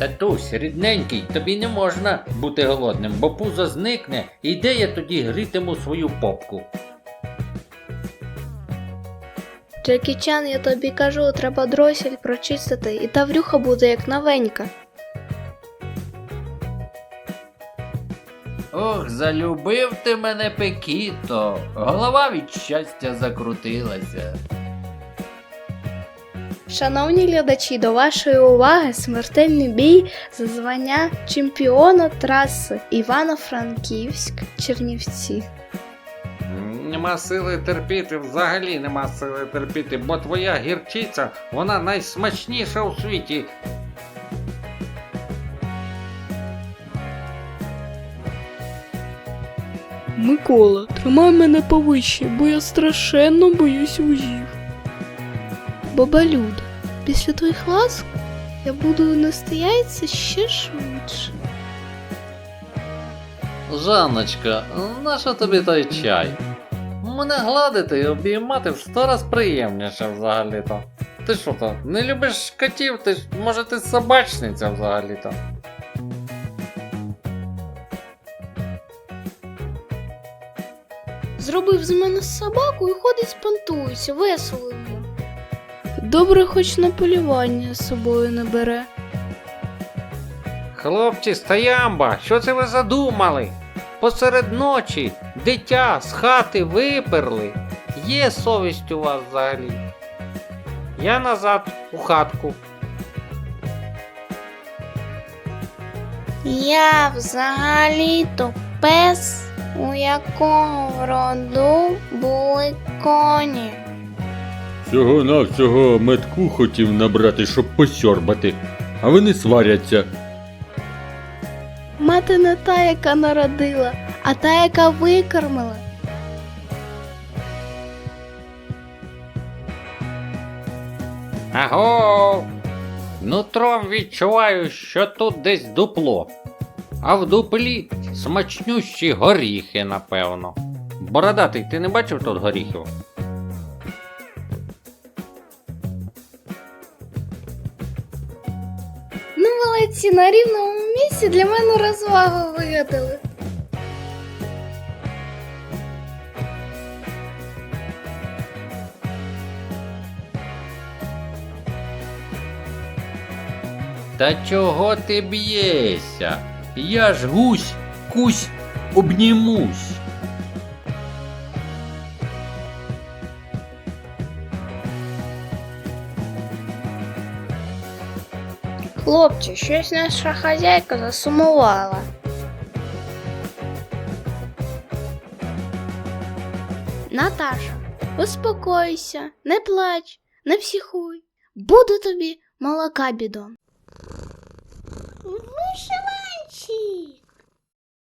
Татусь, рідненький, тобі не можна бути голодним, бо пузо зникне, і де я тоді грітиму свою попку. Джекі Чан, я тобі кажу, треба дросель прочистити, і та врюха буде як новенька. Ох, залюбив ти мене Пекіто. Голова від щастя закрутилася. Шановні глядачі, до вашої уваги смертельний бій за звання чемпіона траси Івано-Франківськ Чернівці. Нема сили терпіти, взагалі нема сили терпіти, бо твоя гірчиця, вона найсмачніша у світі. Микола, тримай мене повище, бо я страшенно боюсь Бабалюда, після твоїх ласк я буду яйця ще швидше. Жанночка, нащо тобі той чай? Мене гладити і обіймати в сто раз приємніше взагалі-то. Ти що то, не любиш котів? Ти ж, може ти собачниця взагалі-то? Зробив з мене собаку і ходить спонтується, весело йому. Добре, хоч на полювання з собою не бере. Хлопці, стоямба, що це ви задумали? Посеред ночі дитя з хати виперли. Є совість у вас взагалі. Я назад у хатку. Я взагалі-то пес, у якого роду були коні. Всього навсього метку хотів набрати, щоб посьорбати, а вони сваряться. Мати не та, яка народила, а та, яка викормила. Аго! Нутром відчуваю, що тут десь дупло. А в дуплі смачнющі горіхи, напевно. Бородатий, ти не бачив тут горіхів? Молодці, на рівному місці для мене розвагу вигадали. Та чого ти б'єшся? Я ж гусь, кусь, обнімусь. Хлопці, щось наша хазяйка засумувала. Наташа, успокойся, не плач, не психуй. Буде тобі молока бідон. Вишиванчик.